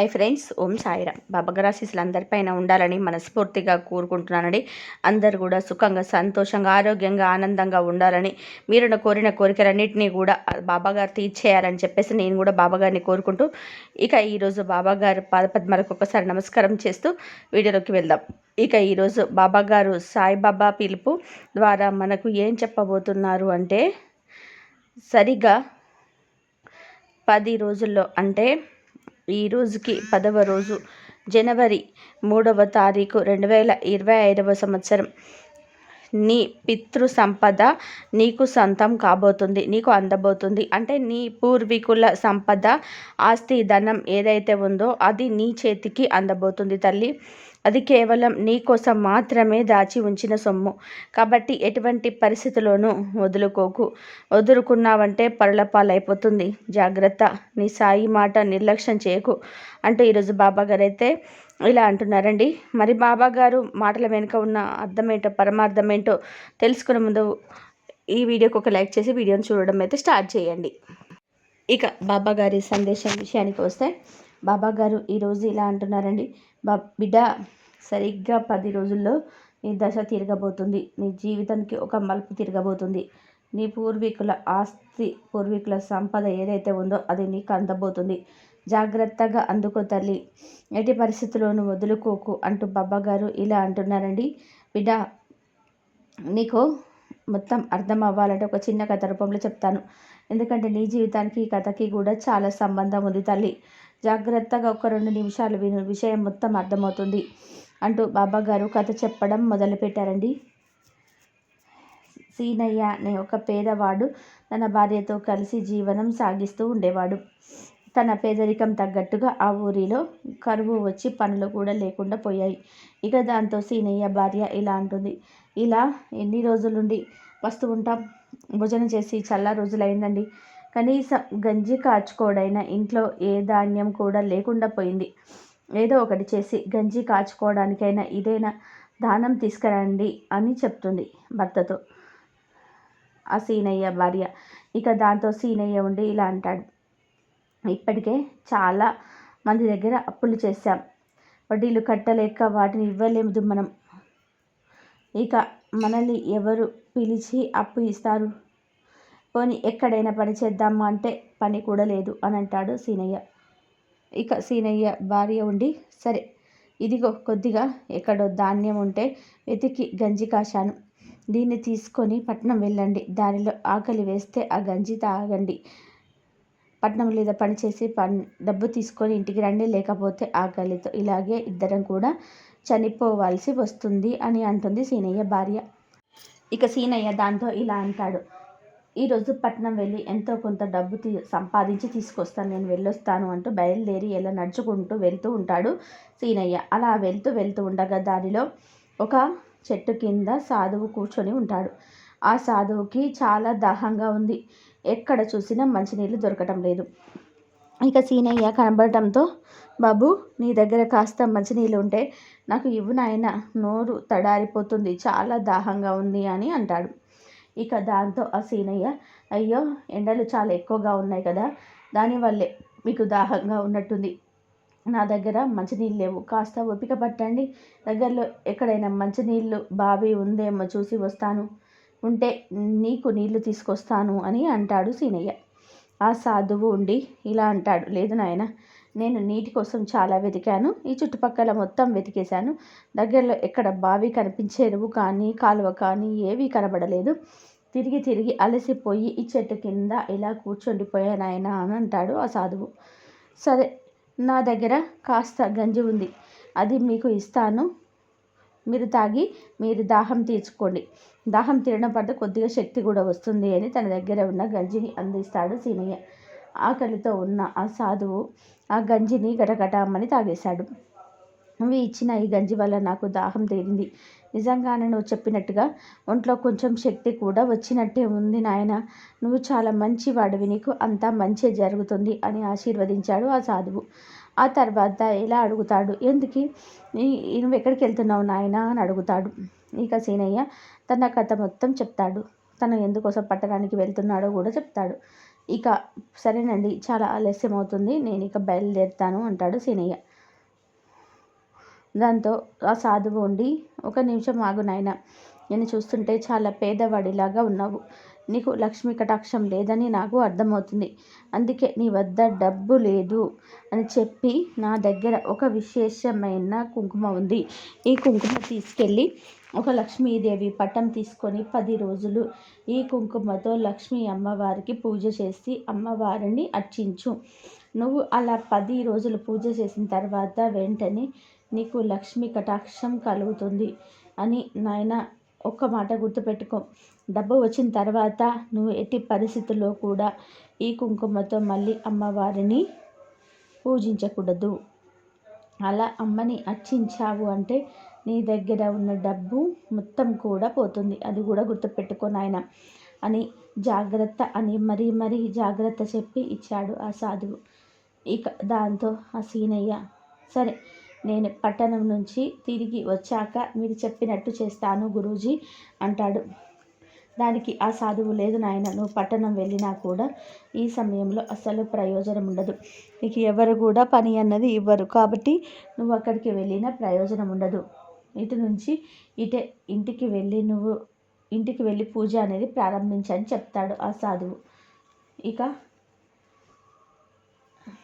Hi friends Om Sairam. బాబగరాశీసులు అందరిపైన ఉండాలని మనస్ఫూర్తిగా కోరుకుంటున్నానండి. అందరు కూడా సుఖంగా సంతోషంగా ఆరోగ్యంగా ఆనందంగా ఉండాలని మీరు కోరిన కోరికలన్నింటినీ కూడా బాబాగారు తీర్చేయాలని చెప్పేసి నేను కూడా బాబాగారిని కోరుకుంటూ ఇక ఈరోజు బాబాగారు పాదపద్మలకు ఒకసారి నమస్కారం చేస్తూ వీడియోలోకి వెళ్దాం. ఇక ఈరోజు బాబాగారు సాయిబాబా పిలుపు ద్వారా మనకు ఏం చెప్పబోతున్నారు అంటే సరిగ్గా పది రోజుల్లో అంటే ఈ రోజుకి పదవ రోజు జనవరి మూడవ తారీఖు రెండు వేల ఇరవై ఐదవ సంవత్సరం. నీ పితృ సంపద నీకు సొంతం కాబోతుంది నీకు అందబోతుంది. అంటే నీ పూర్వీకుల సంపద ఆస్తి ధనం ఏదైతే ఉందో అది నీ చేతికి అందబోతుంది తల్లి. అది కేవలం నీ కోసం మాత్రమే దాచి ఉంచిన సొమ్ము. కాబట్టి ఎటువంటి పరిస్థితిలోనూ వదులుకోకు. వదులుకున్నావంటే పరులపాలైపోతుంది. జాగ్రత్త. నీ సాయి మాట నిర్లక్ష్యం చేయకు. అంటూ ఈరోజు బాబాగారు అయితే ఇలా అంటున్నారండి. మరి బాబాగారు మాటల వెనుక ఉన్న అర్థమేంటో పరమార్థమేంటో తెలుసుకునే ముందు ఈ వీడియోకి ఒక లైక్ చేసి వీడియోని చూడడం అయితే స్టార్ట్ చేయండి. ఇక బాబా గారి సందేశం విషయానికి వస్తే బాబాగారు ఈరోజు ఇలా అంటున్నారండి. బిడ్డ సరిగ్గా పది రోజుల్లో నీ దశ తిరగబోతుంది. నీ జీవితానికి ఒక మలుపు తిరగబోతుంది. నీ పూర్వీకుల ఆస్తి పూర్వీకుల సంపద ఏదైతే ఉందో అది నీకు అందబోతుంది. జాగ్రత్తగా అందుకో తల్లి. ఎట్టి పరిస్థితుల్లోనూ వదులుకోకు అంటూ బాబా గారు ఇలా అంటున్నారండి. బిడ్డ నీకు మొత్తం అర్థం అవ్వాలంటే ఒక చిన్న కథ రూపంలో చెప్తాను. ఎందుకంటే నీ జీవితానికి ఈ కథకి కూడా చాలా సంబంధం ఉంది తల్లి. జాగ్రత్తగా ఒక రెండు నిమిషాలు విను. విషయం మొత్తం అర్థమవుతుంది అంటూ బాబా గారు కథ చెప్పడం మొదలుపెట్టారండి. సీనయ్య అనే ఒక పేదవాడు తన భార్యతో కలిసి జీవనం సాగిస్తూ ఉండేవాడు. తన పేదరికం తగ్గట్టుగా ఆ ఊరిలో కరువు వచ్చి పనులు కూడా లేకుండా పోయాయి. ఇక దాంతో సీనయ్య భార్య ఇలా అంటుంది. ఇలా ఎన్ని రోజులుండి వస్తూ ఉంటాం? భోజనం చేసి చాలా రోజులైందండి. కనీసం గంజి కాచుకోడైనా ఇంట్లో ఏ ధాన్యం కూడా లేకుండా పోయింది. ఏదో ఒకటి చేసి గంజి కాచుకోవడానికైనా ఇదైనా? దానం తీసుకురండి అని చెప్తుంది భర్తతో. ఆ సీనయ్య భార్య. ఇక దాంతో సీనయ్య ఉండి ఇలా అంటాడు. ఇప్పటికే చాలా మంది దగ్గర అప్పులు చేశాం. వడ్డీలు కట్టలేక వాటిని ఇవ్వలేము మనం ఇక మనల్ని ఎవరు పిలిచి అప్పు ఇస్తారు? పోనీ ఎక్కడైనా పని చేద్దామా అంటే పని కూడా లేదు అని అంటాడు సీనయ్య. ఇక సీనయ్య భార్య ఉండి సరే ఇదిగో కొద్దిగా ఎక్కడో ధాన్యం ఉంటే వెతికి గంజి కాశాను. దీన్ని తీసుకొని పట్నం వెళ్ళండి. దానిలో ఆకలి వేస్తే ఆ గంజి తాగండి. పట్నం లేదా పనిచేసి పని డబ్బు తీసుకొని ఇంటికి రండి లేకపోతే ఆకలితో ఇలాగే ఇద్దరం కూడా చనిపోవాల్సి వస్తుంది అని అంటుంది సీనయ్య భార్య. ఇక సీనయ్య దాంతో ఇలా అంటాడు ఈరోజు పట్నం వెళ్ళి ఎంతో కొంత డబ్బు తీ సంపాదించి తీసుకొస్తాను నేను వెళ్ళొస్తాను అంటూ బయలుదేరి ఎలా నడుచుకుంటూ వెళ్తూ ఉంటాడు సీనయ్య. అలా వెళ్తూ వెళ్తూ ఉండగా దారిలో ఒక చెట్టు కింద సాధువు కూర్చొని ఉంటాడు. ఆ సాధువుకి చాలా దాహంగా ఉంది. ఎక్కడ చూసినా మంచినీళ్ళు దొరకటం లేదు. ఇక సీనయ్య కనబడటంతో బాబు నీ దగ్గర కాస్త మంచినీళ్ళు ఉంటే నాకు ఇవ్వు నాయన నోరు తడారిపోతుంది చాలా దాహంగా ఉంది అని అంటాడు. ఇక దాంతో ఆ సీనయ్య అయ్యో ఎండలు చాలా ఎక్కువగా ఉన్నాయి కదా దానివల్లే మీకు దాహంగా ఉన్నట్టుంది. నా దగ్గర మంచినీళ్ళు లేవు కాస్త ఓపిక పట్టండి. దగ్గరలో ఎక్కడైనా మంచినీళ్ళు బావి ఉందేమో చూసి వస్తాను. ఉంటే నీకు నీళ్ళు తీసుకొస్తాను అని అంటాడు సీనయ్య. ఆ సాధువు ఉండి ఇలా అంటాడు లేదు నాయన నేను నీటి కోసం చాలా వెతికాను. ఈ చుట్టుపక్కల మొత్తం వెతికేశాను. దగ్గరలో ఎక్కడ బావి కనిపించే ఎరువు కానీ కాలువ కానీ ఏవీ కనబడలేదు. తిరిగి తిరిగి అలసిపోయి ఈ చెట్టు కింద ఇలా కూర్చుండిపోయాను ఆయన అని అంటాడు ఆ సాధువు. సరే నా దగ్గర కాస్త గంజి ఉంది. అది మీకు ఇస్తాను. మీరు తాగి మీరు దాహం తీర్చుకోండి. దాహం తీరడం పడితే కొద్దిగా శక్తి కూడా వస్తుంది అని తన దగ్గర ఉన్న గంజిని అందిస్తాడు సీనయ్య ఆకలితో ఉన్న ఆ సాధువు ఆ గంజిని గటగటామని తాగేశాడు. నువ్వు ఇచ్చిన ఈ గంజి వల్ల నాకు దాహం తీరింది. నిజంగానే నువ్వు చెప్పినట్టుగా ఒంట్లో కొంచెం శక్తి కూడా వచ్చినట్టే ఉంది నాయన. నువ్వు చాలా మంచి వాడివి నీకు అంతా మంచి జరుగుతుంది అని ఆశీర్వదించాడు ఆ సాధువు. ఆ తర్వాత ఎలా అడుగుతాడు. ఎందుకు? నువ్వు ఎక్కడికి వెళ్తున్నావు నాయన? అని అడుగుతాడు. ఇక సీనయ్య తన కథ మొత్తం చెప్తాడు. తను ఎందుకోసం పట్టణానికి వెళ్తున్నాడో కూడా చెప్తాడు. ఇక సరేనండి చాలా ఆలస్యం అవుతుంది నేను ఇక బయలుదేరుతాను అంటాడు సీనయ్య దాంతో ఆ సాధువు ఉండి ఒక నిమిషం ఆగు నాయన. నేను చూస్తుంటే చాలా పేదవాడిలాగా ఉన్నావు. నీకు లక్ష్మీ కటాక్షం లేదని నాకు అర్థమవుతుంది. అందుకే నీ వద్ద డబ్బు లేదు అని చెప్పి నా దగ్గర ఒక విశేషమైన కుంకుమ ఉంది. ఈ కుంకుమ తీసుకెళ్ళి ఒక లక్ష్మీదేవి పటం తీసుకొని పది రోజులు ఈ కుంకుమతో లక్ష్మీ అమ్మవారికి పూజ చేసి అమ్మవారిని అర్చించు. నువ్వు అలా పది రోజులు పూజ చేసిన తర్వాత వెంటనే నీకు లక్ష్మీ కటాక్షం కలుగుతుంది అని నాయన ఒక్క మాట గుర్తుపెట్టుకో. డబ్బు వచ్చిన తర్వాత నువ్వు ఎట్టి పరిస్థితుల్లో కూడా ఈ కుంకుమతో మళ్ళీ అమ్మవారిని పూజించకూడదు. అలా అమ్మని అర్చించావు అంటే నీ దగ్గర ఉన్న డబ్బు మొత్తం కూడా పోతుంది. అది కూడా గుర్తుపెట్టుకో నాయన అని జాగ్రత్త అని మరీ మరీ జాగ్రత్త చెప్పి ఇచ్చాడు ఆ సాధువు. ఇక దాంతో ఆ సీనయ్య సరే నేను పట్టణం నుంచి తిరిగి వచ్చాక మీరు చెప్పినట్టు చేస్తాను గురూజీ అంటాడు. దానికి ఆ సాధువు లేదు నాయన నువ్వు పట్టణం వెళ్ళినా కూడా ఈ సమయంలో అసలు ప్రయోజనం ఉండదు. నీకు ఎవరు కూడా పని అన్నది ఇవ్వరు. కాబట్టి నువ్వు అక్కడికి వెళ్ళినా ప్రయోజనం ఉండదు. ఇటు నుంచి ఇటే ఇంటికి వెళ్ళి నువ్వు ఇంటికి వెళ్ళి పూజ అనేది ప్రారంభించని చెప్తాడు ఆ సాధువు. ఇక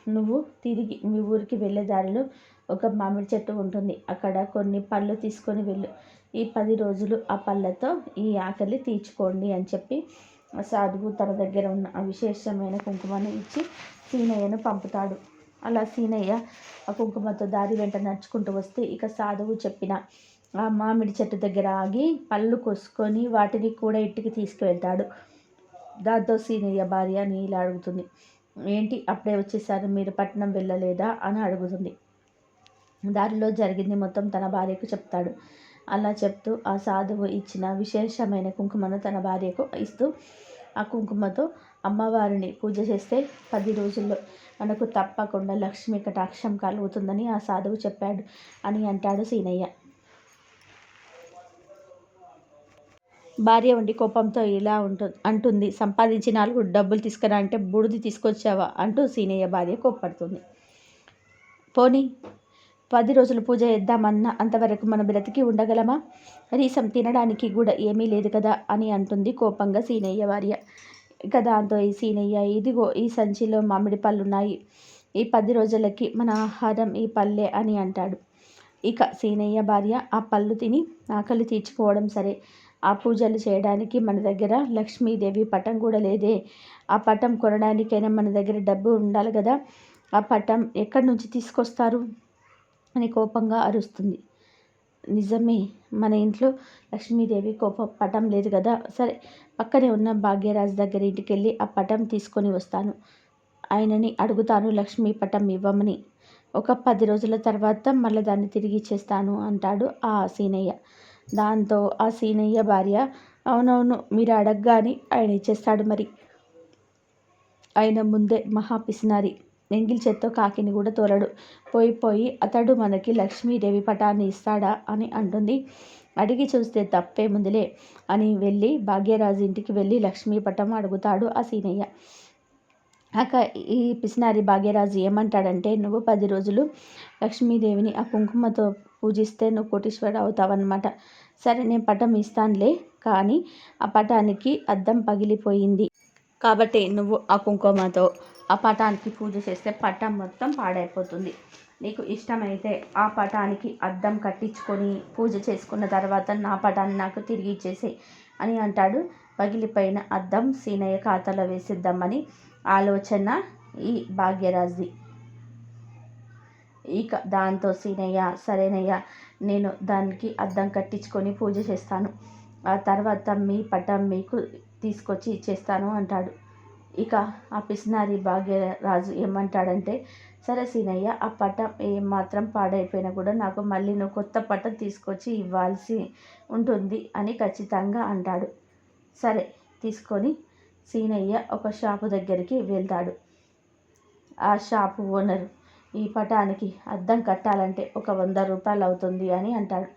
నువ్వు తిరిగి మీ ఊరికి వెళ్ళే దారిలో ఒక మామిడి చెట్టు ఉంటుంది. అక్కడ కొన్ని పళ్ళు తీసుకొని వెళ్ళు. ఈ పది రోజులు ఆ పళ్ళతో ఈ ఆకలి తీర్చుకోండి అని చెప్పి సాధువు తన దగ్గర ఉన్న విశేషమైన కుంకుమను ఇచ్చి సీనయ్యను పంపుతాడు. అలా సీనయ్య ఆ కుంకుమతో దారి వెంట నడుచుకుంటూ వస్తే ఇక సాధువు చెప్పిన ఆ మామిడి చెట్టు దగ్గర ఆగి పళ్ళు కోసుకొని వాటిని కూడా ఇంటికి తీసుకువెళ్తాడు. దాంతో సీనయ్య భార్య నీళ్ళు అడుగుతుంది ఏంటి? అప్పుడే వచ్చేసారు. మీరు పట్టణం వెళ్ళలేదా? అని అడుగుతుంది. దారిలో జరిగింది మొత్తం తన భార్యకు చెప్తాడు. అలా చెప్తూ ఆ సాధువు ఇచ్చిన విశేషమైన కుంకుమను తన భార్యకు ఇస్తూ ఆ కుంకుమతో అమ్మవారిని పూజ చేస్తే పది రోజుల్లో మనకు తప్పకుండా లక్ష్మి కటాక్షం కలుగుతుందని ఆ సాధువు చెప్పాడు అని అంటాడు సీనయ్య. భార్య ఉండి కోపంతో ఇలా ఉంటుంది అంటుంది సంపాదించి నాలుగు డబ్బులు తీసుకురా అంటే బూడిది తీసుకొచ్చావా అంటూ సీనయ్య భార్య కోప్పడుతుంది. పోనీ పది రోజులు పూజ చేద్దామన్న అంతవరకు మనం బ్రతికి ఉండగలమా? కనీసం తినడానికి కూడా ఏమీ లేదు కదా అని అంటుంది కోపంగా సీనయ్య భార్య. ఇక దాంతో ఈ సీనయ్య ఇదిగో ఈ సంచిలో మామిడి పళ్ళు ఉన్నాయి ఈ పది రోజులకి మన ఆహారం ఈ పల్లె అని అంటాడు. ఇక సీనయ్య భార్య ఆ పళ్ళు తిని ఆకలి తీర్చుకోవడం సరే. ఆ పూజలు చేయడానికి మన దగ్గర లక్ష్మీదేవి పటం కూడా లేదే. ఆ పటం కొనడానికైనా మన దగ్గర డబ్బు ఉండాలి కదా. ఆ పటం ఎక్కడి నుంచి తీసుకొస్తారు? అని కోపంగా అరుస్తుంది. నిజమే మన ఇంట్లో లక్ష్మీదేవి కోపం పటం లేదు కదా? సరే పక్కనే ఉన్న భాగ్యరాజు దగ్గర ఇంటికి వెళ్ళి ఆ పటం తీసుకొని వస్తాను. ఆయనని అడుగుతాను లక్ష్మీ పటం ఇవ్వమని. ఒక పది రోజుల తర్వాత మళ్ళీ దాన్ని తిరిగి ఇచ్చేస్తాను అంటాడు ఆ సీనయ్య. దాంతో ఆ సీనయ్య భార్య అవునవును మీరు అడగగాని ఆయన ఇచ్చేస్తాడు మరి. ఆయన ముందే మహా పిసినారి. ఎంగిల్ చేత్తో కాకిని కూడా తోలడు. పోయి పోయి అతడు మనకి లక్ష్మీదేవి పటాన్ని ఇస్తాడా అని అంటుంది. అడిగి చూస్తే తప్పే ముందులే అని వెళ్ళి భాగ్యరాజు ఇంటికి వెళ్ళి లక్ష్మీ పటం అడుగుతాడు ఆ సీనయ్య. అక్క ఈ పిసినారి భాగ్యరాజు ఏమంటాడంటే నువ్వు పది రోజులు లక్ష్మీదేవిని ఆ కుంకుమతో పూజిస్తే నువ్వు కోటీశ్వరుడు అవుతావన్నమాట. సరే నేను పటం ఇస్తానులే. కానీ ఆ పటానికి అద్దం పగిలిపోయింది. కాబట్టి నువ్వు ఆ కుంకుమతో ఆ పటానికి పూజ చేస్తే పటం మొత్తం పాడైపోతుంది. నీకు ఇష్టమైతే ఆ పటానికి అద్దం కట్టించుకొని పూజ చేసుకున్న తర్వాత నా పటాన్ని నాకు తిరిగి ఇచ్చేసే అని అంటాడు. పగిలిపోయిన అద్దం సీనయ్య ఖాతాలో వేసిద్దామని ఆలోచన ఈ భాగ్యరాజ్ది. ఇక దాంతో సీనయ్య సరేనయ్య నేను దానికి అద్దం కట్టించుకొని పూజ చేస్తాను. ఆ తర్వాత మీ పటం మీకు తీసుకొచ్చి ఇచ్చేస్తాను అంటాడు. ఇక ఆ పిసినారి భాగ్యరాజు ఏమంటాడంటే సరే సీనయ్య ఆ పట్టం ఏమాత్రం పాడైపోయినా కూడా నాకు మళ్ళీ నువ్వు కొత్త పట్టం తీసుకొచ్చి ఇవ్వాల్సి ఉంటుంది అని ఖచ్చితంగా అంటాడు. సరే తీసుకొని సీనయ్య ఒక షాపు దగ్గరికి వెళ్తాడు. ఆ షాపు ఓనర్ ఈ పటానికి అద్దం కట్టాలంటే ఒక వంద రూపాయలు అవుతుంది అని అంటాడు.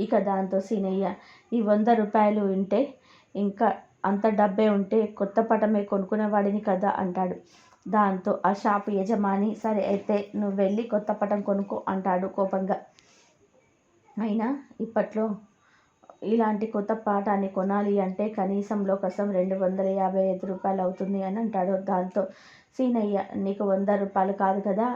ఇక దాంతో సీనయ్య ఈ వంద రూపాయలు ఉంటే ఇంకా అంత డబ్బే ఉంటే కొత్త పటమే కొనుక్కునేవాడిని కదా అంటాడు. దాంతో ఆ షాపు యజమాని సరే అయితే నువ్వు వెళ్ళి కొత్త పటం కొనుక్కో అంటాడు కోపంగా. అయినా ఇప్పట్లో ఇలాంటి కొత్త పాఠాన్ని కొనాలి అంటే కనీసంలో కోసం రెండు వందల యాభై ఐదు రూపాయలు అవుతుంది అని అంటాడు. దాంతో సీనయ్య నీకు వంద రూపాయలు కాదు కదా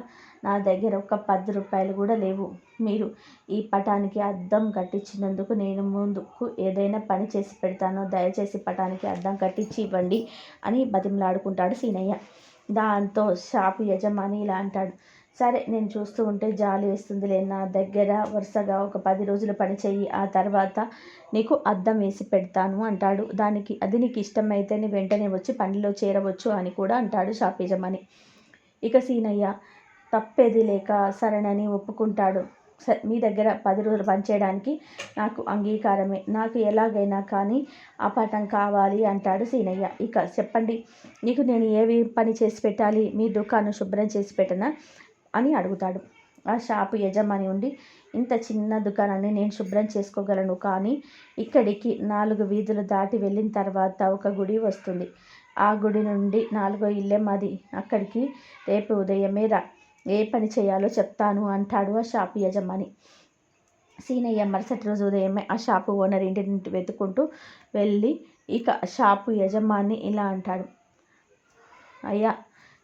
నా దగ్గర ఒక పది రూపాయలు కూడా లేవు. మీరు ఈ పటానికి అద్దం కట్టించినందుకు నేను ముందుకు ఏదైనా పని చేసి పెడతాను దయచేసి పటానికి అద్దం కట్టించి ఇవ్వండి అని బతిమలాడుకుంటాడు సీనయ్య. దాంతో షాపు యజమాని ఇలా అంటాడు. సరే నేను చూస్తూ ఉంటే జాలి వేస్తుందిలే. నా దగ్గర వరుసగా ఒక పది రోజులు పని చెయ్యి. ఆ తర్వాత నీకు అద్దం వేసి పెడతాను అంటాడు. దానికి అది నీకు ఇష్టమైతేనే వెంటనే వచ్చి పనిలో చేరవచ్చు అని కూడా అంటాడు షాప్ యజమాని. ఇక సీనయ్య తప్పేది లేక సరేనని ఒప్పుకుంటాడు. మీ దగ్గర పది రోజులు పనిచేయడానికి నాకు అంగీకారమే. నాకు ఎలాగైనా కానీ ఆ పటం కావాలి అంటాడు సీనయ్య. ఇక చెప్పండి నీకు నేను ఏవి పని చేసి పెట్టాలి? మీ దుకాణం శుభ్రం చేసి పెట్టనా? అని అడుగుతాడు. ఆ షాపు యజమాని ఉండి ఇంత చిన్న దుకాణాన్ని నేను శుభ్రం చేసుకోగలను కానీ ఇక్కడికి నాలుగు వీధులు దాటి వెళ్ళిన తర్వాత ఒక గుడి వస్తుంది. ఆ గుడి నుండి నాలుగో ఇల్లే మాది. అక్కడికి రేపు ఉదయమే రా. ఏ పని చేయాలో చెప్తాను అంటాడు ఆ షాపు యజమాని. సీనయ్య మరుసటి రోజు ఉదయమే ఆ షాపు ఓనర్ ఇంటి నుండి వెతుకుంటూ వెళ్ళి ఇక షాపు యజమాని ఇలా అంటాడు. అయ్యా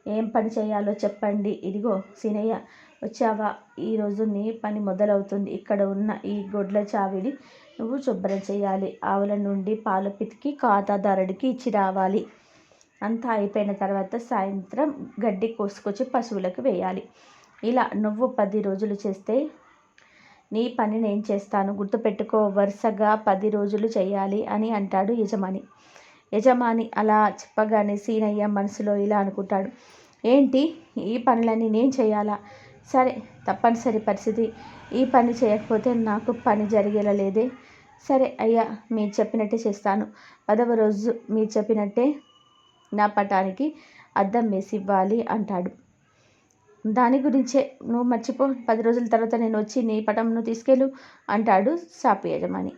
ఏం పని చేయాలో చెప్పండి. ఇదిగో సీనయ్య వచ్చావా? ఈరోజు నీ పని మొదలవుతుంది. ఇక్కడ ఉన్న ఈ గొడ్ల చావిడి నువ్వు శుభ్రం చేయాలి. ఆవుల నుండి పాలు పితికి ఖాతాదారుడికి ఇచ్చి రావాలి. అంతా అయిపోయిన తర్వాత సాయంత్రం గడ్డి కోసుకొచ్చి పశువులకు వేయాలి. ఇలా నువ్వు పది రోజులు చేస్తే నీ పని నేను చేస్తాను? గుర్తుపెట్టుకో వరుసగా పది రోజులు చేయాలి అని అంటాడు యజమాని. యజమాని అలా చెప్పగానే సీనయ్య మనసులో ఇలా అనుకుంటాడు. ఏంటి? ఈ పనులన్నీ నేను చేయాలా? సరే తప్పనిసరి పరిస్థితి. ఈ పని చేయకపోతే నాకు పని జరిగేలా లేదే. సరే అయ్యా మీరు చెప్పినట్టే చేస్తాను. పదవ రోజు మీరు చెప్పినట్టే నా పటానికి అద్దం వేసి ఇవ్వాలి అంటాడు. దాని గురించే నువ్వు మర్చిపో పది రోజుల తర్వాత నేను వచ్చి నీ పటంను తీసుకెళ్ళు అంటాడు సాపి యజమాని.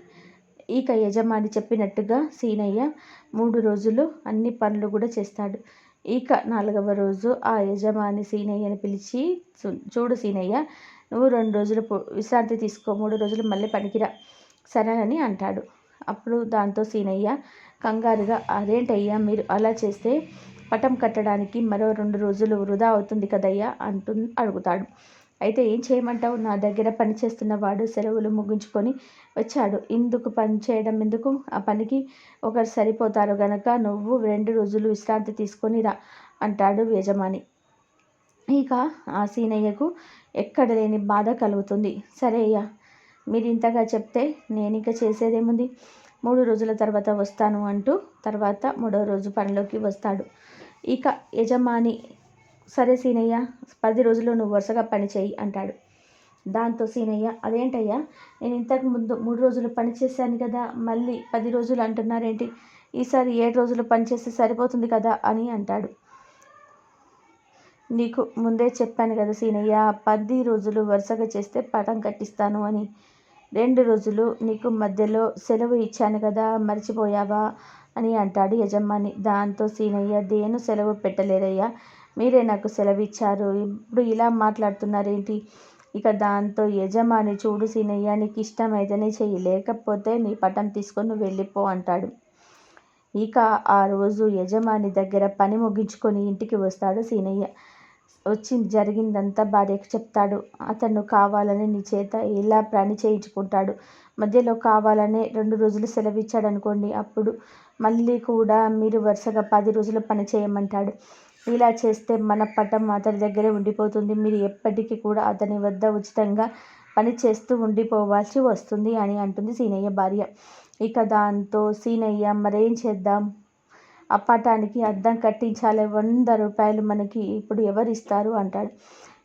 ఇక యజమాని చెప్పినట్టుగా సీనయ్య మూడు రోజులు అన్ని పనులు కూడా చేస్తాడు. ఇక నాలుగవ రోజు ఆ యజమాని సీనయ్యని పిలిచి చూడు సీనయ్య నువ్వు రెండు రోజులు విశ్రాంతి తీసుకో మూడు రోజులు మళ్ళీ పనికిరా సరేనని అంటాడు. అప్పుడు దాంతో సీనయ్య కంగారుగా అదేంటయ్యా మీరు అలా చేస్తే పటం కట్టడానికి మరో రెండు రోజులు వృధా అవుతుంది కదయ్యా అంటు అడుగుతాడు. అయితే ఏం చేయమంటావు? నా దగ్గర పని చేస్తున్న వాడు సెలవులు ముగించుకొని వచ్చాడు. ఇందుకు పని చేయడం ఎందుకు? ఆ పనికి ఒకరు సరిపోతారు గనక నువ్వు రెండు రోజులు విశ్రాంతి తీసుకొని రా అంటాడు యజమాని. ఇక ఆ సీనయ్యకు ఎక్కడ లేని బాధ కలుగుతుంది. సరే అయ్యా మీరు ఇంతగా చెప్తే నేను ఇక చేసేదేముంది? మూడు రోజుల తర్వాత వస్తాను అంటూ తర్వాత మూడో రోజు పనిలోకి వస్తాడు. ఇక యజమాని సరే సీనయ్య పది రోజులు నువ్వు వరుసగా పని చేయి అంటాడు. దాంతో సీనయ్య అదేంటయ్యా నేను ఇంతకు ముందు మూడు రోజులు పని చేశాను కదా మళ్ళీ పది రోజులు అంటున్నారేంటి? ఈసారి ఏడు రోజులు పని చేస్తే సరిపోతుంది కదా అని అంటాడు. నీకు ముందే చెప్పాను కదా సీనయ్య పది రోజులు వరుసగా చేస్తే పటం కట్టిస్తాను అని రెండు రోజులు నీకు మధ్యలో సెలవు ఇచ్చాను కదా మర్చిపోయావా? అని అంటాడు యజమాని. దాంతో సీనయ్య దేను సెలవు పెట్టలేరయ్యా మీరే నాకు సెలవిచ్చారు ఇప్పుడు ఇలా మాట్లాడుతున్నారేంటి? ఇక దాంతో యజమాని చూడు సీనయ్య నీకు ఇష్టమైతేనే చెయ్యి లేకపోతే నీ పటం తీసుకొని వెళ్ళిపో అంటాడు. ఇక ఆ రోజు యజమాని దగ్గర పని ముగించుకొని ఇంటికి వస్తాడు సీనయ్య. వచ్చింది జరిగిందంతా భార్యకు చెప్తాడు. అతను కావాలని నీ చేత ఎలా పని చేయించుకుంటాడు? మధ్యలో కావాలనే రెండు రోజులు సెలవు ఇచ్చాడు అనుకోండి అప్పుడు మళ్ళీ కూడా మీరు వరుసగా పది రోజులు పని చేయమంటాడు. ఇలా చేస్తే మన పటం అతని దగ్గరే ఉండిపోతుంది. మీరు ఎప్పటికీ కూడా అతని వద్ద ఉచితంగా పని చేస్తూ ఉండిపోవాల్సి వస్తుంది అని అంటుంది సీనయ్య భార్య. ఇక దాంతో సీనయ్య మరేం చేద్దాం? ఆ పటానికి అద్దం కట్టించాలి వంద రూపాయలు మనకి ఇప్పుడు ఎవరు ఇస్తారు అంటాడు.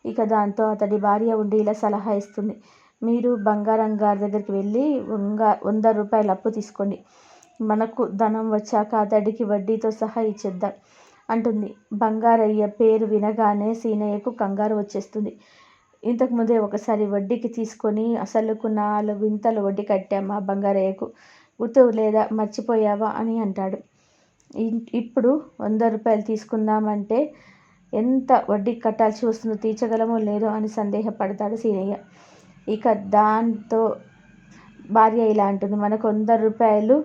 ఇక దాంతో అతడి భార్య ఉండి ఇలా సలహా ఇస్తుంది. మీరు బంగారం గారి దగ్గరికి వెళ్ళి వంగ వంద రూపాయలు అప్పు తీసుకోండి. మనకు ధనం వచ్చాక అతడికి వడ్డీతో సహా ఇచ్చేద్దాం అంటుంది. బంగారయ్య పేరు వినగానే సీనయ్యకు కంగారు వచ్చేస్తుంది. ఇంతకుముందే ఒకసారి వడ్డీకి తీసుకొని అసలుకు నాలుగు వింతలు వడ్డీ కట్టామా బంగారయ్యకు. గుర్తు లేదా మర్చిపోయావా అని అంటాడు. ఇప్పుడు వంద రూపాయలు తీసుకుందామంటే ఎంత వడ్డీ కట్టాల్సి వస్తుందో తీర్చగలమో లేదో అని సందేహపడతాడు సీనయ్య. ఇక దాంతో భార్య ఇలా అంటుంది మనకు వంద రూపాయలు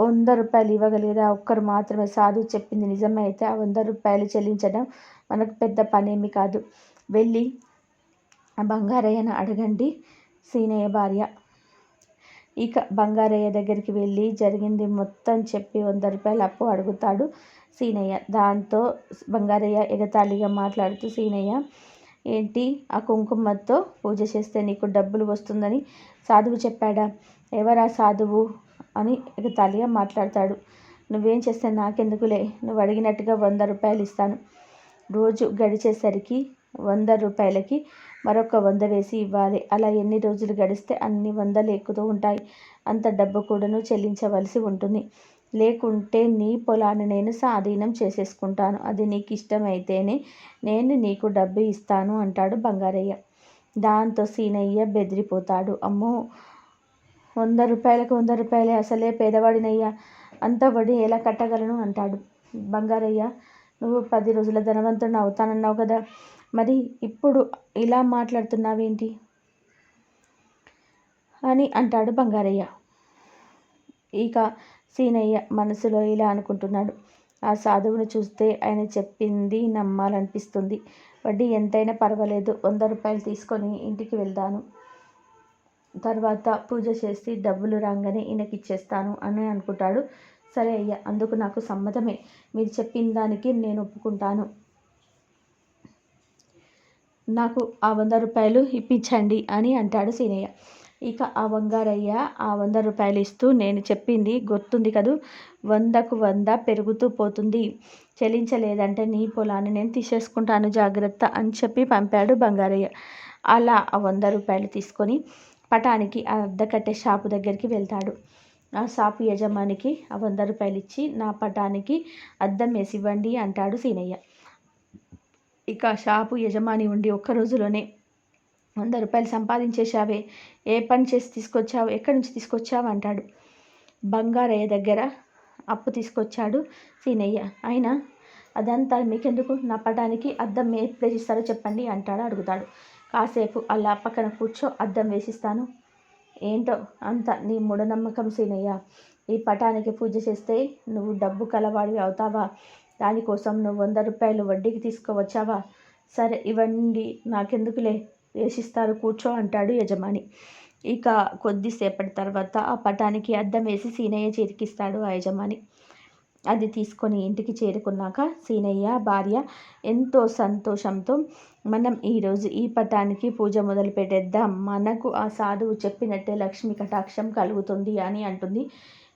వంద రూపాయలు ఇవ్వగలిగేది ఆ ఒక్కరు మాత్రమే సాధు చెప్పింది నిజమైతే ఆ వంద రూపాయలు చెల్లించడం మనకు పెద్ద పనేమి కాదు. వెళ్ళి ఆ బంగారయ్యను అడగండి సీనయ్య భార్య. ఇక బంగారయ్య దగ్గరికి వెళ్ళి జరిగింది మొత్తం చెప్పి వంద రూపాయలు అప్పు అడుగుతాడు సీనయ్య. దాంతో బంగారయ్య ఎగతాళిగా మాట్లాడుతూ సీనయ్య ఏంటి ఆ కుంకుమతో పూజ చేస్తే నీకు డబ్బులు వస్తుందని సాధువు చెప్పాడా? ఎవరా సాధువు? అని ఎగతాళిగా మాట్లాడతాడు. నువ్వేం చేస్తే నాకెందుకులే? నువ్వు అడిగినట్టుగా వంద రూపాయలు ఇస్తాను. రోజు గడిచేసరికి వంద రూపాయలకి మరొక వంద వేసి ఇవ్వాలి. అలా ఎన్ని రోజులు గడిస్తే అన్ని వందలు ఎక్కుతూ ఉంటాయి. అంత డబ్బు కూడాను చెల్లించవలసి ఉంటుంది. లేకుంటే నీ పొలాన్ని నేను స్వాధీనం చేసేసుకుంటాను. అది నీకు ఇష్టమైతేనే నేను నీకు డబ్బు ఇస్తాను అంటాడు బంగారయ్య. దాంతో సీనయ్య బెదిరిపోతాడు. అమ్మో! వంద రూపాయలకు వంద రూపాయలే అసలే పేదవాడినయ్యా. అంత వడ్డీ ఎలా కట్టగలను అంటాడు బంగారయ్య. నువ్వు పది రోజుల ధనవంతుడిని అవుతానన్నావు కదా. మరి ఇప్పుడు ఇలా మాట్లాడుతున్నావేంటి? అని అంటాడు బంగారయ్య. ఇక సీనయ్య మనసులో ఇలా అనుకుంటున్నాడు. ఆ సాధువుని చూస్తే ఆయన చెప్పింది నమ్మాలనిపిస్తుంది. వడ్డీ ఎంతైనా పర్వాలేదు. వంద రూపాయలు తీసుకొని ఇంటికి వెళ్తాను. తర్వాత పూజ చేసి డబ్బులు రాగానే ఈయనకి ఇచ్చేస్తాను అని అనుకుంటాడు. సరే అయ్యా అందుకు నాకు సమ్మతమే. మీరు చెప్పిన దానికి నేను ఒప్పుకుంటాను. నాకు ఆ వంద రూపాయలు ఇప్పించండి అని అంటాడు సీనయ్య. ఇక ఆ బంగారయ్య ఆ వంద రూపాయలు ఇస్తూ నేను చెప్పింది గుర్తుంది కదూ వందకు వంద పెరుగుతూ పోతుంది. చెల్లించలేదంటే నీ పొలాన్ని నేను తీసేసుకుంటాను జాగ్రత్త అని చెప్పి పంపాడు బంగారయ్య. అలా ఆ వంద రూపాయలు తీసుకొని పటానికి ఆ అద్దకట్టే షాపు దగ్గరికి వెళ్తాడు. ఆ షాపు యజమానికి ఆ వంద రూపాయలు ఇచ్చి నా పటానికి అద్దం వేసి ఇవ్వండి అంటాడు సీనయ్య. ఇక షాపు యజమాని ఉండి ఒక్క రోజులోనే వంద రూపాయలు సంపాదించేశావే. ఏ పని చేసి తీసుకొచ్చావు? ఎక్కడి నుంచి తీసుకొచ్చావు? అంటాడు. బంగారయ్య దగ్గర అప్పు తీసుకొచ్చాడు సీనయ్య. అయినా అదంతా మీకెందుకు? నా పటానికి అద్దం ఎప్పుడు వేసిస్తారో చెప్పండి అంటాడు అడుగుతాడు. కాసేపు అలా పక్కన కూర్చో అద్దం వేసిస్తాను. ఏంటో అంత నీ మూఢనమ్మకం సీనయ్య. ఈ పటానికి పూజ చేస్తే నువ్వు డబ్బు కలవాడివి అవుతావా? దానికోసం నువ్వు వంద రూపాయలు వడ్డీకి తీసుకువచ్చావా? సరే ఇవ్వండి. నాకెందుకులే? వేసిస్తారు కూర్చో అంటాడు యజమాని. ఇక కొద్దిసేపటి తర్వాత ఆ పటానికి అద్దం వేసి సీనయ్య చేతికిస్తాడు ఆ యజమాని. అది తీసుకొని ఇంటికి చేరుకున్నాక సీనయ్య భార్య ఎంతో సంతోషంతో మనం ఈరోజు ఈ పటానికి పూజ మొదలు పెట్టేద్దాం. మనకు ఆ సాధువు చెప్పినట్టే లక్ష్మి కటాక్షం కలుగుతుంది అని అంటుంది.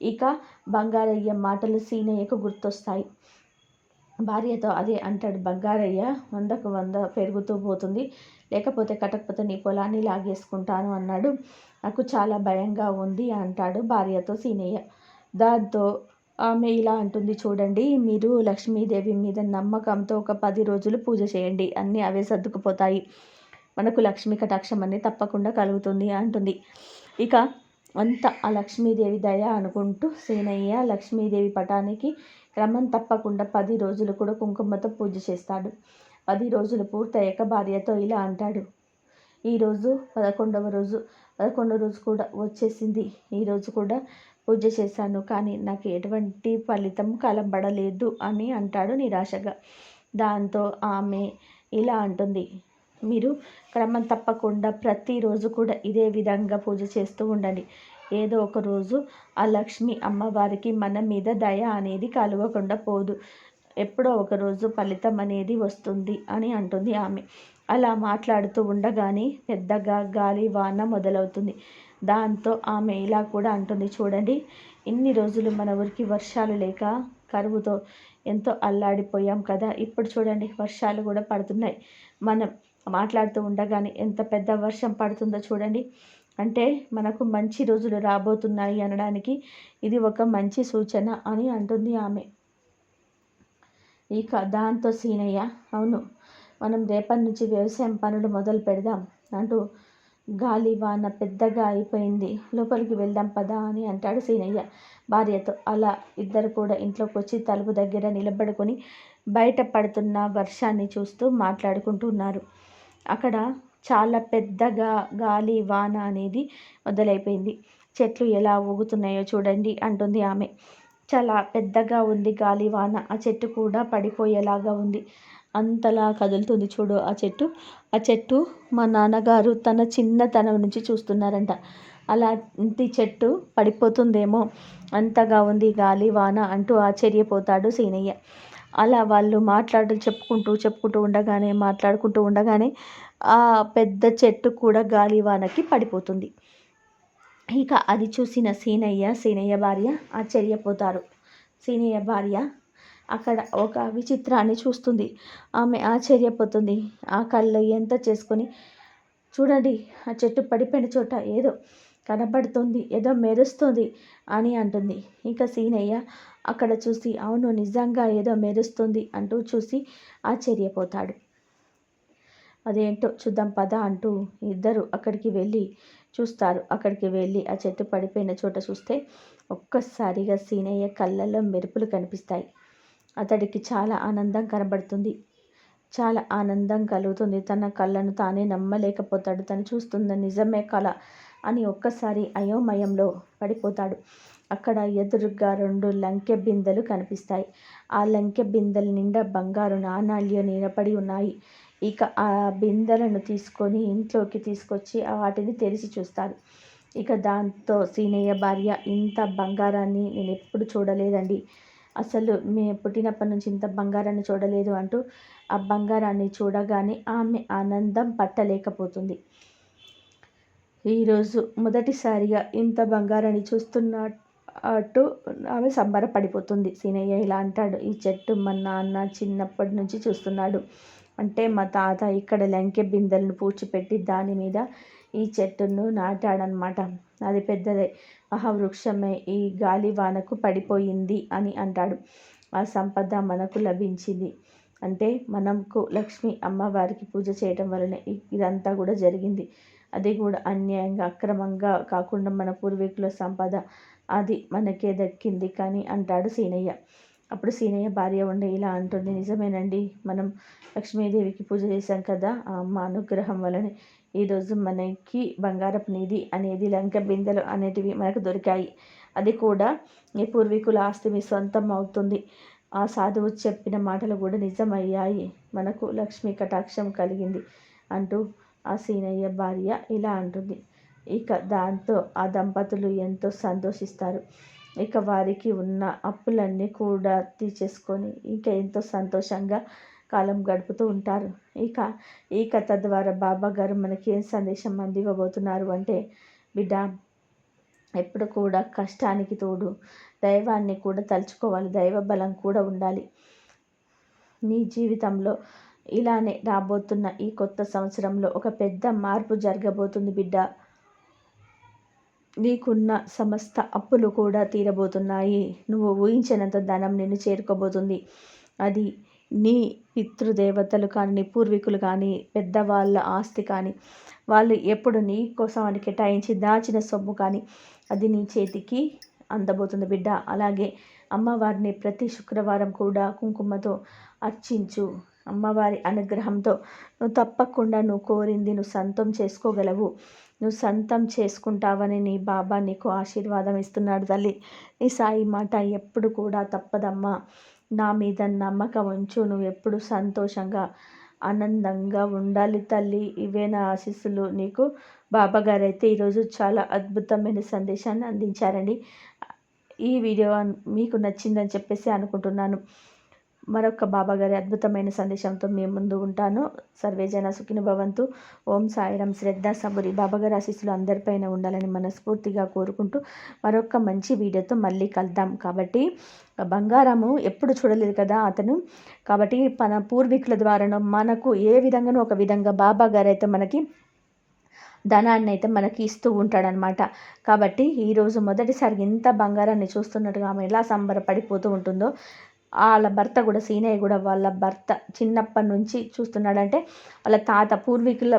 ఇక బంగారయ్య మాటలు సీనయ్యకు గుర్తొస్తాయి. భార్యతో అదే అంటాడు బంగారయ్య వందకు వంద పెరుగుతూ పోతుంది. లేకపోతే కట్టకపోతే నీ పొలాన్ని లాగేసుకుంటాను అన్నాడు. నాకు చాలా భయంగా ఉంది అంటాడు భార్యతో సీనయ్య. దాంతో ఆమె ఇలా అంటుంది చూడండి మీరు లక్ష్మీదేవి మీద నమ్మకంతో ఒక పది రోజులు పూజ చేయండి. అన్నీ అవే సర్దుకుపోతాయి. మనకు లక్ష్మీ కటాక్షం అనేది తప్పకుండా కలుగుతుంది అంటుంది. ఇక అంత ఆ లక్ష్మీదేవి దయ అనుకుంటూ సీనయ్య లక్ష్మీదేవి పటానికి క్రమం తప్పకుండా పది రోజులు కూడా కుంకుమతో పూజ చేస్తాడు. పది రోజులు పూర్తయ్యాక భార్యతో ఇలా అంటాడు. ఈరోజు పదకొండవ రోజు పదకొండవ రోజు కూడా వచ్చేసింది. ఈరోజు కూడా పూజ చేశాను కానీ నాకు ఎటువంటి ఫలితం కలబడలేదు అని అంటాడు నిరాశగా. దాంతో ఆమె ఇలా అంటుంది. మీరు క్రమం తప్పకుండా ప్రతిరోజు కూడా ఇదే విధంగా పూజ చేస్తూ ఉండండి. ఏదో ఒక రోజు ఆ లక్ష్మి అమ్మవారికి మన మీద దయ అనేది కలగకుండా పోదు. ఎప్పుడో ఒకరోజు ఫలితం అనేది వస్తుంది అని అంటుంది ఆమె. అలా మాట్లాడుతూ ఉండగానే పెద్దగా గాలి వాన మొదలవుతుంది. దాంతో ఆమె ఇలా కూడా అంటుంది చూడండి ఇన్ని రోజులు మన ఊరికి వర్షాలు లేక కరువుతో ఎంతో అల్లాడిపోయాం కదా. ఇప్పుడు చూడండి వర్షాలు కూడా పడుతున్నాయి. మనం మాట్లాడుతూ ఉండగానే ఎంత పెద్ద వర్షం పడుతుందో చూడండి. అంటే మనకు మంచి రోజులు రాబోతున్నాయి అనడానికి ఇది ఒక మంచి సూచన అని అంటుంది ఆమె. ఇక దాంతో సీనయ్య అవును మనం రేపటి నుంచి వ్యవసాయం పనులు మొదలు పెడదాం అంటూ గాలి వాన పెద్దగా అయిపోయింది. లోపలికి వెళ్దాం పదా అని అంటాడు సీనయ్య భార్యతో. అలా ఇద్దరు కూడా ఇంట్లోకి వచ్చి తలుపు దగ్గర నిలబడుకొని బయట పడుతున్న వర్షాన్ని చూస్తూ మాట్లాడుకుంటున్నారు అక్కడ చాలా పెద్దగా గాలి వాన అనేది మొదలైపోయింది. చెట్లు ఎలా ఊగుతున్నాయో చూడండి అంటుంది ఆమె. చాలా పెద్దగా ఉంది గాలి వాన. ఆ చెట్టు కూడా పడిపోయేలాగా ఉంది. అంతలా కదులుతుంది చూడు ఆ చెట్టు. ఆ చెట్టు మా నాన్నగారు తన చిన్నతనం నుంచి చూస్తున్నారంట. అలాంటి చెట్టు పడిపోతుందేమో. అంతగా ఉంది గాలి వాన అంటూ ఆశ్చర్యపోతాడు సీనయ్య. అలా వాళ్ళు మాట్లాడు చెప్పుకుంటూ చెప్పుకుంటూ ఉండగానే మాట్లాడుకుంటూ ఉండగానే ఆ పెద్ద చెట్టు కూడా గాలి వానకి పడిపోతుంది. ఇక అది చూసిన సీనయ్య సీనయ్య భార్య ఆశ్చర్యపోతారు. సీనయ్య భార్య అక్కడ ఒక విచిత్రాన్ని చూస్తుంది. ఆమె ఆశ్చర్యపోతుంది. ఆ కళ్ళు ఎంత చేసుకొని చూడండి ఆ చెట్టు పడిపోయిన చోట ఏదో కనబడుతుంది ఏదో మెరుస్తుంది అని అంటుంది. ఇంకా సీనయ్య అక్కడ చూసి అవును నిజంగా ఏదో మెరుస్తుంది అంటూ చూసి ఆశ్చర్యపోతాడు. అదేంటో చూద్దాం పద అంటూ ఇద్దరు అక్కడికి వెళ్ళి చూస్తారు. అక్కడికి వెళ్ళి ఆ చెట్టు పడిపోయిన చోట చూస్తే ఒక్కసారిగా సీనయ్య కళ్ళల్లో మెరుపులు కనిపిస్తాయి. అతడికి చాలా ఆనందం కనబడుతుంది. చాలా ఆనందం కలుగుతుంది. తన కళ్ళను తానే నమ్మలేకపోతాడు. తను చూస్తున్న నిజమే కళ అని ఒక్కసారి అయోమయంలో పడిపోతాడు. అక్కడ ఎదురుగా రెండు లంకె బిందెలు కనిపిస్తాయి. ఆ లంకె బిందెల నిండా బంగారు నాణాలు నిలబడి ఉన్నాయి. ఇక ఆ బిందెలను తీసుకొని ఇంట్లోకి తీసుకొచ్చి వాటిని తెరిచి చూస్తారు. ఇక దాంతో సీనయ్య భార్య ఇంత బంగారాన్ని నేను ఎప్పుడు చూడలేదండి. అసలు మేము పుట్టినప్పటి నుంచి ఇంత బంగారాన్ని చూడలేదు అంటూ ఆ బంగారాన్ని చూడగానే ఆమె ఆనందం పట్టలేకపోతుంది. ఈరోజు మొదటిసారిగా ఇంత బంగారాన్ని చూస్తున్న అటు ఆమె సంబరపడిపోతుంది. సీనయ్య ఇలా అంటాడు ఈ చెట్టు మా నాన్న చిన్నప్పటి నుంచి చూస్తున్నాడు. అంటే మా తాత ఇక్కడ లంకె బిందెలను పూడ్చిపెట్టి దాని మీద ఈ చెట్టును నాటాడనమాట. అది పెద్దదే. మహావృక్షమే ఈ గాలి వానకు పడిపోయింది అని అంటాడు. ఆ సంపద మనకు లభించింది. అంటే మనకు లక్ష్మి అమ్మవారికి పూజ చేయటం వలన ఇదంతా కూడా జరిగింది. అది కూడా అన్యాయంగా అక్రమంగా కాకుండా మన పూర్వీకుల సంపద. అది మనకే దక్కింది కానీ అంటాడు సీనయ్య. అప్పుడు సీనయ్య భార్య ఉండి ఇలా అంటుంది నిజమేనండి మనం లక్ష్మీదేవికి పూజ చేశాం కదా ఆ అమ్మ అనుగ్రహం వలన ఈరోజు మనకి బంగారపు నిధి అనేది లంక బిందెలు అనేటివి మనకు దొరికాయి. అది కూడా మీ పూర్వీకుల ఆస్తి మీ సొంతం అవుతుంది. ఆ సాధువు చెప్పిన మాటలు కూడా నిజమయ్యాయి. మనకు లక్ష్మీ కటాక్షం కలిగింది అంటూ ఆ సీనయ్య భార్య ఇలా అంటుంది. ఇక దాంతో ఆ దంపతులు ఎంతో సంతోషిస్తారు. ఇక వారికి ఉన్న అప్పులన్నీ కూడా తీసేసుకొని ఇంకా ఎంతో సంతోషంగా కాలం గడుపుతూ ఉంటారు. ఇక ఈ కథ ద్వారా బాబా గారు మనకి ఏం సందేశం అందివ్వబోతున్నారు అంటే బిడ్డ ఎప్పుడు కూడా కష్టానికి తోడు దైవాన్ని కూడా తలుచుకోవాలి. దైవ బలం కూడా ఉండాలి. నీ జీవితంలో ఇలానే రాబోతున్న ఈ కొత్త సంవత్సరంలో ఒక పెద్ద మార్పు జరగబోతుంది బిడ్డ. నీకున్న సమస్త అప్పులు కూడా తీరబోతున్నాయి. నువ్వు ఊహించినంత ధనం నిన్ను చేరుకోబోతుంది. అది నీ పితృదేవతలు కానీ నీ పూర్వీకులు కానీ పెద్దవాళ్ళ ఆస్తి కానీ వాళ్ళు ఎప్పుడు నీ కోసం అని కేటాయించి దాచిన సొమ్ము కానీ అది నీ చేతికి అందబోతుంది బిడ్డ. అలాగే అమ్మవారిని ప్రతి శుక్రవారం కూడా కుంకుమతో అర్చించు. అమ్మవారి అనుగ్రహంతో నువ్వు తప్పకుండా నువ్వు కోరింది నువ్వు సొంతం చేసుకోగలవు. నువ్వు సొంతం చేసుకుంటావని నీ బాబా నీకు ఆశీర్వాదం ఇస్తున్నాడు తల్లి. నీ సాయి మాట ఎప్పుడు కూడా తప్పదమ్మా. నా మీద నమ్మకం ఉంచు. నువ్వు ఎప్పుడు సంతోషంగా ఆనందంగా ఉండాలి తల్లి. ఇవే నా ఆశీస్సులు. నీకు బాబాగారు అయితే ఈరోజు చాలా అద్భుతమైన సందేశాన్ని అందించారండి. ఈ వీడియో మీకు నచ్చిందని చెప్పేసి అనుకుంటున్నాను. మరొక బాబాగారి అద్భుతమైన సందేశంతో మేము ముందు ఉంటాను. సర్వేజన సుఖిన భవంతు. ఓం సాయిరం. శ్రద్ధ సబురి. బాబాగారి ఆశీస్సులు అందరిపైన ఉండాలని మనస్ఫూర్తిగా కోరుకుంటూ మరొక మంచి వీడియోతో మళ్ళీ కలుద్దాం. కాబట్టి బంగారము ఎప్పుడు చూడలేదు కదా అతను. కాబట్టి మన పూర్వీకుల ద్వారానో మనకు ఏ విధంగానూ ఒక విధంగా బాబా గారు అయితే మనకి ధనాన్ని అయితే మనకి ఇస్తూ ఉంటాడనమాట కాబట్టి ఈరోజు మొదటిసారి ఇంత బంగారాన్ని చూస్తున్నట్టుగా ఆమె ఎలా సంబరపడిపోతూ ఉంటుందో వాళ్ళ భర్త కూడా సీనయ్య కూడా వాళ్ళ భర్త చిన్నప్పటి నుంచి చూస్తున్నాడంటే వాళ్ళ తాత పూర్వీకుల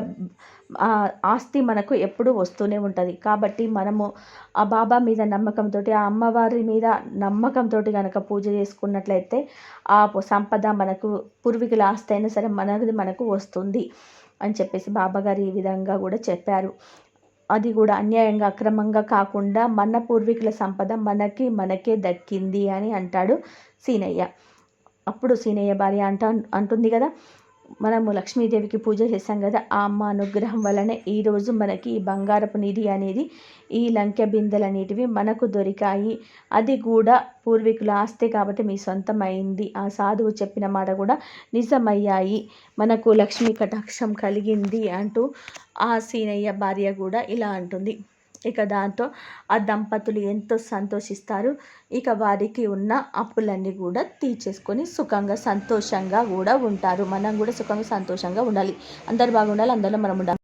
ఆస్తి మనకు ఎప్పుడూ వస్తూనే ఉంటుంది. కాబట్టి మనము ఆ బాబా మీద నమ్మకంతో ఆ అమ్మవారి మీద నమ్మకంతో కనుక పూజ చేసుకున్నట్లయితే ఆ సంపద మనకు పూర్వీకుల ఆస్తి అయినా సరే మనది మనకు వస్తుంది అని చెప్పేసి బాబాగారు ఈ విధంగా కూడా చెప్పారు. అది కూడా అన్యాయంగా అక్రమంగా కాకుండా మన పూర్వీకుల సంపద మనకి మనకే దక్కింది అని అంటాడు సీనయ్య. అప్పుడు సీనయ్య భార్య అంట అంటుంది కదా మనము లక్ష్మీదేవికి పూజ చేస్తాం కదా ఆ అమ్మ అనుగ్రహం వలనే ఈరోజు మనకి ఈ బంగారపు నిధి అనేది ఈ లంకె బిందెలు అనేటివి మనకు దొరికాయి. అది కూడా పూర్వీకుల ఆస్తి కాబట్టి మీ సొంతమైంది. ఆ సాధువు చెప్పిన మాట కూడా నిజమయ్యాయి. మనకు లక్ష్మీ కటాక్షం కలిగింది అంటూ ఆ సీనయ్య భార్య కూడా ఇలా అంటుంది. ఇక దాంతో ఆ దంపతులు ఎంతో సంతోషిస్తారు. ఇక వారికి ఉన్న అప్పులన్నీ కూడా తీర్చేసుకొని సుఖంగా సంతోషంగా కూడా ఉంటారు. మనం కూడా సుఖంగా సంతోషంగా ఉండాలి. అందరు బాగుండాలి అందరిలో మనం ఉండాలి.